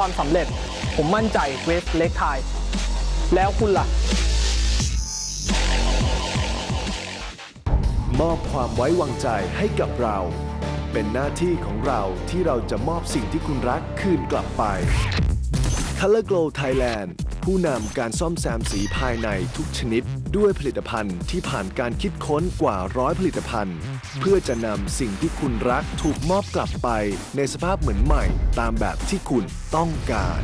ความสำเร็จ ผมมั่นใจเวสเล็กไทยแล้วคุณล่ะ มอบความไว้วางใจให้กับเรา เป็นหน้าที่ของเราที่เราจะมอบสิ่งที่คุณรักคืนกลับไป Color Glow Thailand ผู้นำการซ่อมแซมสีภายในทุกชนิด ด้วยผลิตภัณฑ์ที่ผ่านการคิดค้นกว่าร้อยผลิตภัณฑ์ เพื่อจะนำสิ่งที่คุณรักถูกมอบกลับไปในสภาพเหมือนใหม่ ตามแบบที่คุณต้องการ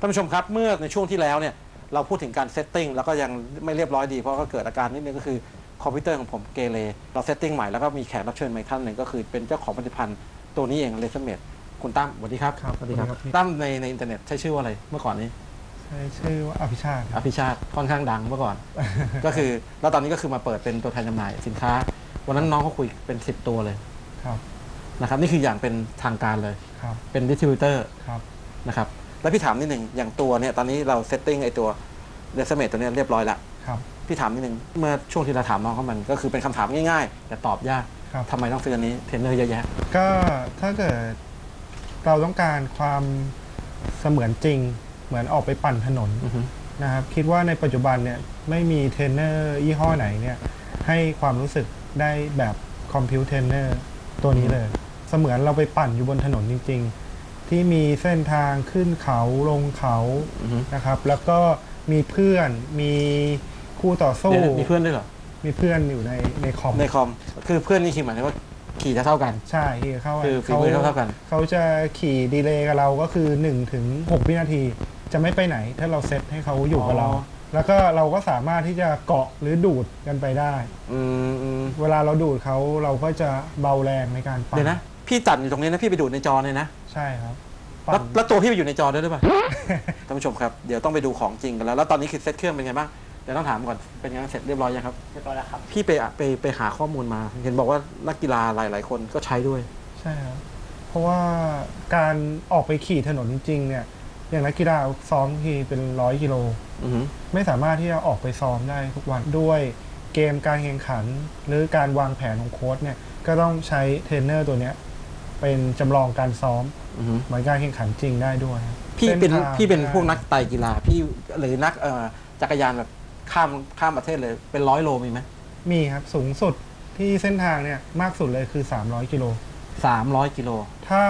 ท่านผู้ชมครับเมื่อในช่วงที่แล้วเนี่ยเราพูดถึงการเซตติ้งแล้วก็ยังไม่เรียบร้อยดีเพราะก็เกิดอาการนิดนึงก็คือคอมพิวเตอร์ของผมเกเรเราเซตติ้งใหม่แล้วก็มีแขกรับเชิญมาอีกท่านหนึ่งก็คือเป็นเจ้าของผลิตภัณฑ์ตัวนี้เองเลเซเมด คุณตั้มสวัสดีครับครับสวัสดีครับ ตั้มในในอินเทอร์เน็ตใช้ชื่อว่าอะไรเมื่อก่อนนี้ใช้ชื่อว่าอภิชาติคอรับภิชาติค่อนข้างดังเมื่อก่อน ก็คือแล้วตอนนี้ก็คือมาเปิดเป็นตัวแทนจำหน่ายสินค้า วันนั้นน้องเขาคุยเป็น10ตัวเลยครับนะครับนี่คืออย่างเป็นทางการเลยครับเป็นดิสติบิวเตอร์ครับนะครับแล้วพี่ถามนิดหนึ่งอย่างตัวเนี่ยตอนนี้เราเซตติ้งไอตัวเลเซเมดตัวเนี้ยเรียบร้อยละครับพี่ถามนิดนึงเมื่อช่วงที่เราถามน้องเขามันก็คือเป็นคำถามง่ายๆ แต่ตอบยากครับทำไมต้องซื้ออันนี้เทรนเนอร์เยอะแยะก็ถ้าเกิด เราต้องการความเสมือนจริง เหมือนออกไปปั่นถนนอือฮึนะครับ คิดว่าในปัจจุบันเนี่ยไม่มีเทรนเนอร์ยี่ห้อไหนเนี่ยให้ความรู้สึกได้แบบคอมพิวเทรนเนอร์ตัวนี้เลย เสมือนเราไปปั่นอยู่บนถนนจริง ๆ ที่มีเส้นทางขึ้นเขาลงเขาอือฮึนะครับ แล้วก็มีเพื่อนมีคู่ต่อสู้เดี๋ยวนะมีเพื่อนด้วยเหรอมีเพื่อนอยู่ในในคอมในคอม คือเพื่อนนี่คือหมายถึงว่า ขี่จะเท่ากัน ใช่ที่เขาคือฝีมือเท่าๆกัน เขาจะขี่ดีเลย์กับเราก็คือ1ถึง6วินาที จะไม่ไปไหนถ้าเราเซตให้เขาอยู่กับเรา อ๋อ แล้วก็เราก็สามารถที่จะเกาะหรือดูดกันไปได้ อืมอืมเวลาเราดูดเขาเราก็จะเบาแรงในการปั่นเดี๋ยวนะ พี่ตัดอยู่ตรงนี้นะพี่ไปดูดในจอเลยนะ ใช่ครับแล้วปั่นแล้วตัวพี่ไปอยู่ในจอด้วยหรือเปล่า ท่านผู้ชมครับ เดี๋ยวต้องไปดูของจริงกันแล้ว แล้วตอนนี้คือเซตเครื่องเป็นไงบ้าง เดี๋ยวต้องถามก่อนเป็นไงบ้างเสร็จเรียบร้อยยังครับ เรียบร้อยแล้วครับ พี่ไปอะไปไปหาข้อมูลมา เห็นบอกว่านักกีฬาหลาย ๆ คนก็ใช้ด้วย ใช่ครับ เพราะว่าการออกไปขี่ถนนจริงๆเนี่ย อย่างนักกีฬาซ้อมทีเป็นร้อยกิโล อือฮึไม่สามารถที่จะออกไปซ้อมได้ทุกวันด้วยเกมการแข่งขัน หรือการวางแผนของโค้ชเนี่ยก็ต้องใช้เทรนเนอร์ตัวเนี้ยเป็นจำลองการซ้อมอือฮึเหมือนการแข่งขันจริงได้ด้วยครับพี่เป็นส้ทางพี่เป็นได้พวกนักไต่กีฬาพี่หรือนักเอ่อจักรยานแบบ ข้ามข้ามประเทศเลยเป็นร้อยโลมีไหมมีครับสูงสุดที่เส้นทางเนี่ยมากสุดเลยคือ 300กิโลสามร้อยกิโลถ้า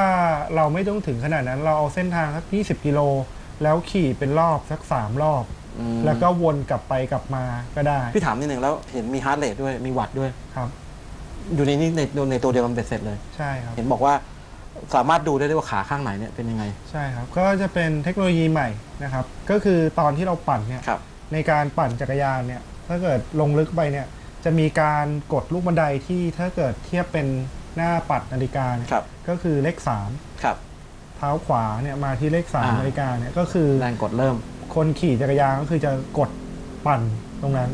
เราไม่ต้องถึงขนาดนั้น เราเอาเส้นทางสัก20กิโลแล้วขี่เป็นรอบสัก 3 รอบอืมแล้วก็วนกลับไปกลับมาก็ได้ พี่ถามนิดนึงแล้วเห็นมีฮาร์ดเรทด้วยมีวัตต์ด้วยครับ อยู่ในนี้ในในตัวเดียวกันเบ็ดเสร็จเลยใช่ครับ เห็นบอกว่าสามารถดูได้ด้วยว่าขาข้างไหนเนี่ยเป็นยังไง ใช่ครับ ก็จะเป็นเทคโนโลยีใหม่นะครับ ก็คือตอนที่เราปั่นเนี่ยครับ ในการปั่นจักรยานเนี่ยถ้าเกิดลงลึกไปเนี่ยจะมีการกดลูกบันไดที่ถ้าเกิดเทียบเป็นหน้าปัดนาฬิกาเนี่ยครับ ก็คือเลขครับ3เท้าขวาเนี่ยมาที่เลขอ่า3นาฬิกาเนี่ยก็คือ แรงกดเริ่ม คนขี่จักรยานก็คือจะกดปั่นตรงนั้น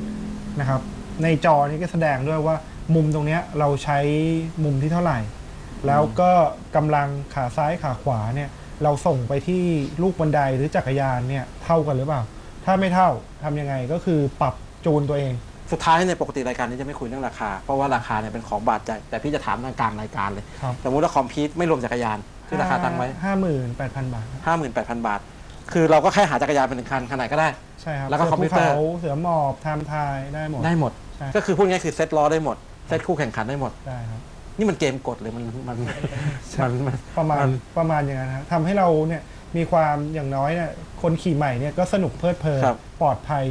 นะครับ ในจอนี้ก็แสดงด้วยว่ามุมตรงเนี้ยเราใช้มุมที่เท่าไหร่ แล้วก็กำลังขาซ้ายขาขวาเนี่ย เราส่งไปที่ลูกบันไดหรือจักรยานเนี่ยเท่ากันหรือเปล่า ถ้าไม่เท่า ทำยังไงก็คือปรับจูนตัวเอง สุดท้ายในยปกติรายการนี้จะไม่คุยเรื่องราคา เพราะว่าราคาเนี่ยเป็นของบาดใจ แต่พี่จะถามทางกลางรายการเลยครับ สมมติว่าคอมพิวไม่รวมจักรยานที่ราคาตั้งไว้ห้าหมื่นแปดพันบาทครับห้าหมื่นแปดพันบาท คือเราก็แค่หาจักรยานเป็นหนึ่งคันขนาดก็ได้ ใช่ครับแล้วก็สืคอมพิวเตอร์ภูขาเสือหมอบไทม์ไทยได้หมด ได้หมด ใช่ ก็คือพูดง่ายๆคือเซตล้อได้หมดเซตคู่แข่งขันได้หมด ได้ครับ นี่มันเกมกดเลยมันมันมันมัน ประมาณมันประมาณอย่างนั้นครับทำให้เราเนี่ย มีความอย่างน้อยเนี่ยคนขี่ใหม่เนี่ยก็สนุกเพลิดเพลินครับ ปลอดภัย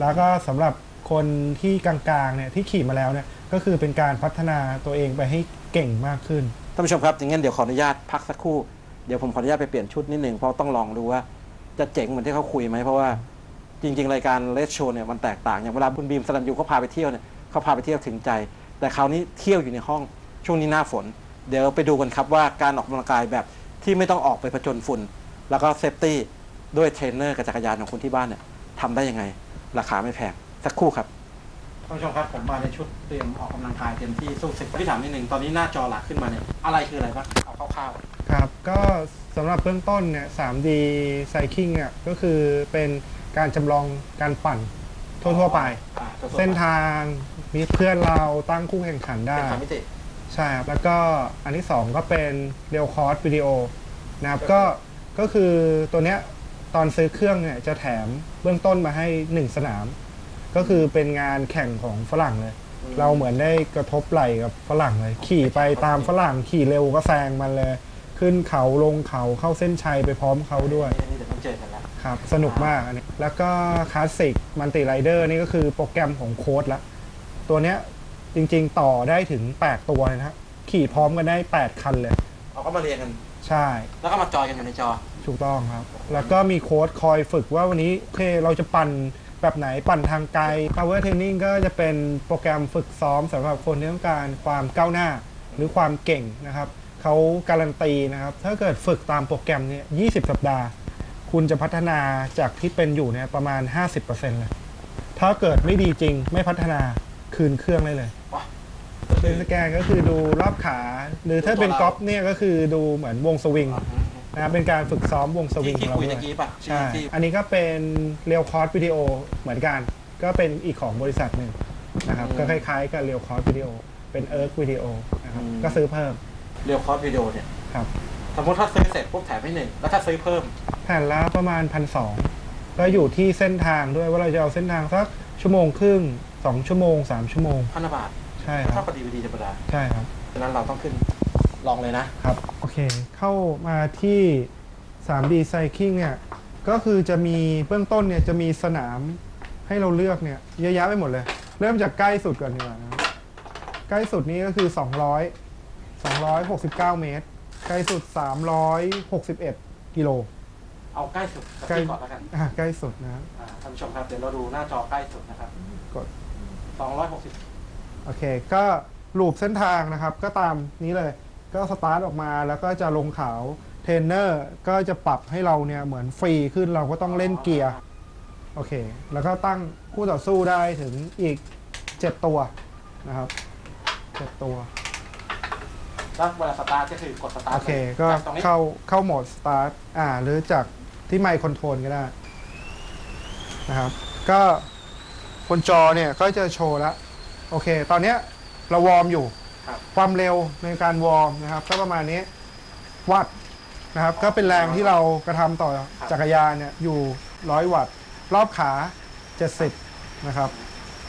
แล้วก็สำหรับคนที่กลางๆเนี่ยที่ขี่มาแล้วเนี่ยก็คือเป็นการพัฒนาตัวเองไปให้เก่งมากขึ้น ท่านผู้ชมครับอย่างงั้นเดี๋ยวขออนุญาตพักสักครู่ เดี๋ยวผมขออนุญาตไปเปลี่ยนชุดนิดนึงเพราะต้องลองดูว่าจะเจ๋งเหมือนที่เขาคุยไหมเพราะว่าจริง ๆ รายการเลสโชว์เนี่ยมันแตกต่างอย่างเวลาคุณบีมสรันยูเขาพาไปเที่ยวเนี่ยเขาพาไปเที่ยวถึงใจ แต่คราวนี้เที่ยวอยู่ในห้องช่วงนี้หน้าฝน เดี๋ยวไปดูกันครับว่าการออกกำลังกายแบบ ที่ไม่ต้องออกไปผจญฝุ่น แล้วก็เซฟตี้ด้วยเทรนเนอร์กับจักรยานของคุณที่บ้านเนี่ยทำได้ยังไง ราคาไม่แพง สักครู่ครับท่านผู้ชมครับผมมาในชุดเตรียมออกกำลังกายเต็มที่สู้ศึกพี่ถามนิดนึงตอนนี้หน้าจอหลักขึ้นมาเนี่ยอะไรคืออะไรบ้างเอาคร่าวครับ ก็สำหรับเบื้องต้นเนี่ย 3D Cycling อะก็คือเป็นการจำลองการปั่นๆทั่วๆไปอ่าทั่วๆไป เส้นทางมีเพื่อนเราตั้งคู่แข่งขันได้เป็นสามมิติ ใช่ครับแล้วก็อันที่ 2 ก็เป็นเรียวคอร์สวิดีโอนะครับก็ก็คือตัวเนี้ยตอนซื้อเครื่องเนี่ยจะแถมเบื้องต้นมาให้ 1 สนาม ก็คือเป็นงานแข่งของฝรั่งเลย เราเหมือนได้กระทบไหล่กับฝรั่งเลย ขี่ไปตามฝรั่งขี่เร็วก็แซงมันเลย ขึ้นเขาลงเขาเข้าเส้นชัยไปพร้อมเขาด้วยนี่เดี๋ยวต้องเจอกันแล้วครับ สนุกมากอันนี้แล้วก็คลาสสิกมันติไรเดอร์นี่ก็คือโปรแกรมของโค้ดละตัวเนี้ย จริง ๆ ต่อได้ถึง 8 ตัวเลยนะครับขี่พร้อมกันได้ 8 คันเลยเราก็มาเรียนกัน ใช่ แล้วก็มาจอยกันอยู่ในจอ ถูกต้องครับ แล้วก็มีโค้ดคอยฝึกว่าวันนี้โอเคเราจะปั่นแบบไหนปั่นทางไกล Power Training ก็จะเป็นโปรแกรมฝึกซ้อมสำหรับคนที่ต้องการความก้าวหน้าหรือความเก่งนะครับ เขาการันตีนะครับ ถ้าเกิดฝึกตามโปรแกรมเนี้20 สัปดาห์ คุณจะพัฒนาจากที่เป็นอยู่เนี่ยประมาณ 50%เลย ถ้าเกิดไม่ดีจริงไม่พัฒนา คืนเครื่องได้เลยว้าเป็นสแกนก็คือดูรอบขา หรือถ้าเป็นกอล์ฟเนี่ยก็คือดูเหมือนวงสวิงนะครับเป็นการฝึกซ้อมวงสวิงที่ของเราคุยด้ตะวยกี้ป่ะใช่ที่อันนี้ก็เป็นเรียวคอร์สวิดีโอเหมือนกัน ก็เป็นอีกของบริษัทหนึ่งนะครับ ก็คล้ายๆกับเรียวคอร์สวิดีโอ เป็นเอิร์กวิดีโอนะครับก็ซื้อเพิ่มเรียวคอร์สวิดีโอเนี่ยครับสมมติถ้าซื้อเสร็จปุ๊บแถมให้หนึ่งแล้วถ้าซื้อเพิ่มแผ่นละประมาณพันสองก็อยู่ที่เส้นทางด้วยว่าเราจะเอาเส้นทางสักชั่วโมงครึ่ง สองชั่วโมงสามชั่วโมง พันบาทใช่คถ้ารับพอดีพอดีธรรมดาใช่ครับ ฉะนั้นเราต้องขึ้นลองเลยนะ ครับ โอเค เข้ามาที่ 3D Cycling เนี่ย ก็คือจะมีเบื้องต้นเนี่ยจะมีสนามให้เราเลือกเนี่ยเยอะแยะไปหมดเลย เริ่มจากใกล้สุดก่อนดีกว่านะครับใกล้สุดนี้ก็คือ 200 269 เมตร ใกล้สุด 361 กิโลเอาใกล้สุดสักใกล้ที่ก่อนแล้วกันอะใกล้สุดนะครับ อ่าท่านผู้ชมครับเดี๋ยวเราดูหน้าจอใกล้สุดนะครับ กด 260 โอเค ก็ลูปเส้นทางนะครับ ก็ตามนี้เลย ก็สตาร์ทออกมาแล้วก็จะลงเขาเทรนเนอร์ก็จะปรับให้เราเนี่ยเหมือนฟรีขึ้นเราก็ต้องเล่นเกียร์ โอเค แล้วก็ตั้งคู่ต่อสู้ได้ถึงอีก 7 ตัวนะครับ 7 ตัว แล้วเวลาสตาร์ทก็คือกดสตาร์ทโอเคก็จากตรงนี้เข้าเข้าโหมดสตาร์ทอ่า หรือจากที่ไมค์คอนโทรลก็ได้นะครับ ก็ บนจอเนี่ยก็จะโชว์แล้วโอเค ตอนเนี้ยเราวอร์มอยู่ ครับ ความเร็วในการวอร์มนะครับก็ประมาณนี้วัตต์นะครับ ก็เป็นแรงที่เรากระทำต่อจักรยานเนี่ยอยู่ร้อยวัตต์ รอบขา 70 นะครับ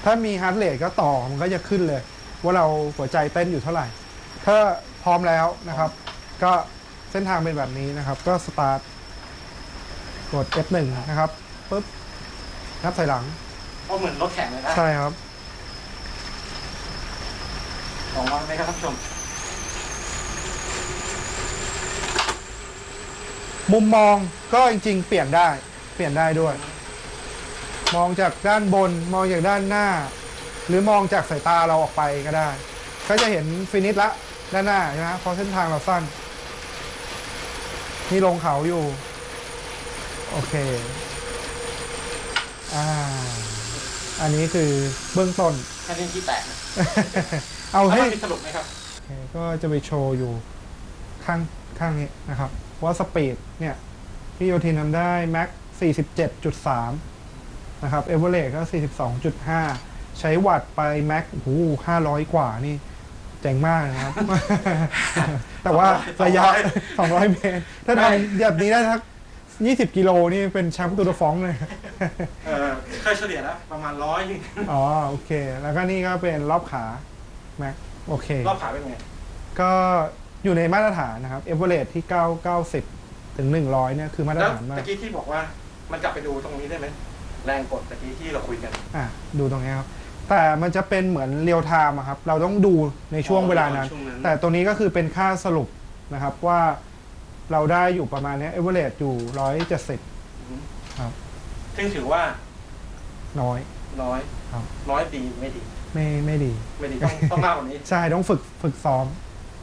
ถ้ามีฮาร์ดเรทก็ต่อมันก็จะขึ้นเลย ว่าเราหัวใจเต้นอยู่เท่าไหร่ ถ้าพร้อมแล้วนะครับ ก็เส้นทางเป็นแบบนี้นะครับ ก็สตาร์ทกด F1 นะครับปุ๊บนับถอยหลัง เพราะเหมือนรถแข่งเลยนะใช่ครับลองว่าไหมครับท่านผู้ชม มุมมองก็จริง ๆ เปลี่ยนได้ เปลี่ยนได้ด้วย มองจากด้านบนมองจากด้านหน้า หรือมองจากสายตาเราออกไปก็ได้ ก็จะเห็นฟินิชละด้านหน้าใช่ไหมเพราะเส้นทางเราสั้นนี่ลงเขาอยู่ โอเค อ่า อันนี้คือเบื้องต้น แค่นี้ที่แตกนะเอาแล้วให้ มันมีสรุปไหมครับ โอเคก็จะไปโชว์อยู่ข้างข้างนี้นะครับ ว่าสปีดเนี่ยพี่โยทินทำได้แม็ก47.3 นะครับเอเวอเรก็ 42.5 ใช้วัตต์ไปแม็กโอ้โห500 กว่านี่ เจ๋งมากนะครับ แต่ว่าระยะ 200 เมตร ถ้าทำแบบนี้ได้ทัก 20 กิโลนี่เป็นแชมป์ตูดฟองเลย เออเคยเฉลี่ยแล้วประมาณร้อยอ๋อโอเค แล้วก็นี่ก็เป็นรอบขาแม็กโอเค รอบขาเป็นไง ก็อยู่ในมาตรฐานนะครับเอเวอเรที่990ถึง100เนี่ยคือมาตรแล้วฐานมาตะกกี้ที่บอกว่ามันกลับไปดูตรงนี้ได้ไหมแรงกดตะกี้ที่เราคุยกัน อะดูตรงนี้ครับ แต่มันจะเป็นเหมือนเรียลไทม์ครับ เราต้องดูในช่วงเวลานั้น ช่วงนั้น แต่ตัวนี้ก็คือเป็นค่าสรุปนะครับว่าเราได้อยู่ประมาณเนี้เอเวอเรอยู่170ครับ ซึ่งถือว่าน้อย น้อยครับ น้อยดีไม่ดี ไม่ไม่ดี ไม่ดีต้องต้องมากกว่านี้ ใช่ต้องฝึกฝึกซ้อม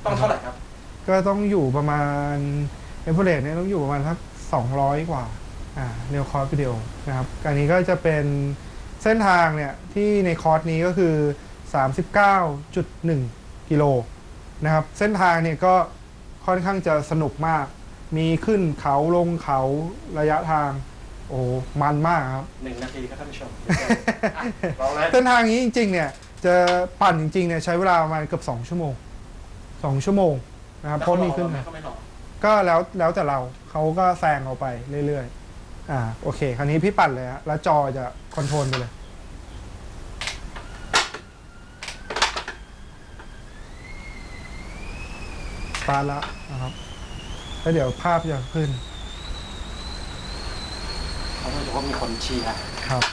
ต้องเท่าไหร่ครับ ก็ต้องอยู่ประมาณเอเวอเรสเนี่ยต้องอยู่ประมาณสักสองร้อยกว่าอ่าเนวคอร์สวิดีโอนะครับอันนี้ก็จะเป็นเส้นทางเนี่ยที่ในคอร์สนี้ก็คือ 39.1 กิโลนะครับ เส้นทางเนี่ยก็ค่อนข้างจะสนุกมาก มีขึ้นเขาลงเขาระยะทาง โอ้มันมากครับ หนึ่งนาทีครับท่านผู้ชมอะลองเลยเส้นทางนี้จริงๆเนี่ยจะปั่นจริงๆเนี่ยใช้เวลาประมาณเกือบ2ชั่วโมง2ชั่วโมงนะครับเพราะมีขึ้นไหมมาก็ไม่รอก็แล้วแล้วแต่เราเขาก็แซงเราไปเรื่อยๆอ่าโอเค คราวนี้พี่ปั่นเลยฮะแล้วจอจะคอนโทรลไปเลย สตาร์ทแล้วนะครับแล้วเดี๋ยวภาพจะขึ้น เขาต้องรู้ว่ามีคนเชียร์ครับ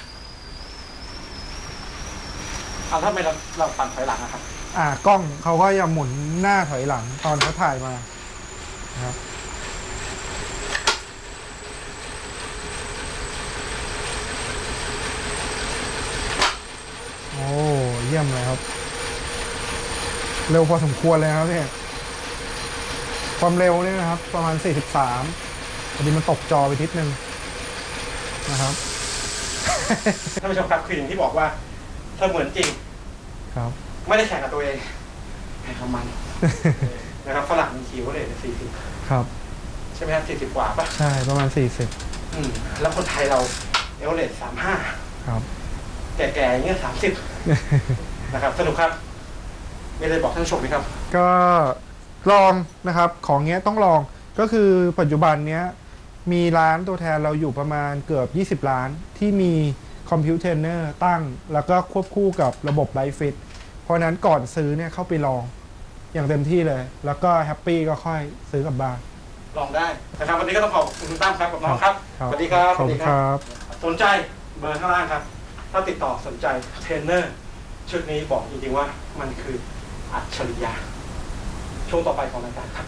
เอาถ้าไม่เราเราปั่นถอยหลังนะครับ อ่ากล้องเขาก็จะหมุนหน้าถอยหลังตอนเขาถ่ายมานะครับโอ้เยี่ยมเลยครับ เร็วพอสมควรเลยครับเนี่ยความเร็วเนี่ยนะครับ ประมาณ 43พอดีมันตกจอไปทิศนึง นะครับท่านผู้ชมครับคืออย่างที่บอกว่าเสมือนจริง ครับ ไม่ได้แข่งกับตัวเองแข่งกับมันนะครับฝรั่งมีคิวเลยสี่สิบครับ ใช่ไหมครับสี่สิบกว่าป่ะใช่ประมาณ40อืมแล้วคนไทยเราเอเวอเรสสามห้าครับ แก่ๆอย่างเงี้ยสามสิบนะครับสนุกครับมีอะไรบอกท่านผู้ชมไหมครับ ก็ลองนะครับ ของเงี้ยต้องลองก็คือปัจจุบันเนี้ย มีร้านตัวแทนเราอยู่ประมาณเกือบ 20ล้าน ที่มีคอมพิวเตอร์เนอร์ตั้ง แล้วก็ควบคู่กับระบบไลฟ์ฟิตเพราะฉะนั้นก่อนซื้อเนี่ยเข้าไปลองอย่างเต็มที่เลย แล้วก็แฮปปี้ก็ค่อยซื้อกลับบ้านลองได้นะครับวันนี้ก็ต้องขอบคุณคุณตั้มครับกับน้องครับสวัสดีครับขอบคุณครับ สนใจเบอร์ข้างล่างครับ ถ้าติดต่อสนใจเทรนเนอร์ชุดนี้บอกจริงๆว่ามันคืออัจฉริยะช่วงต่อไปของรายการครับ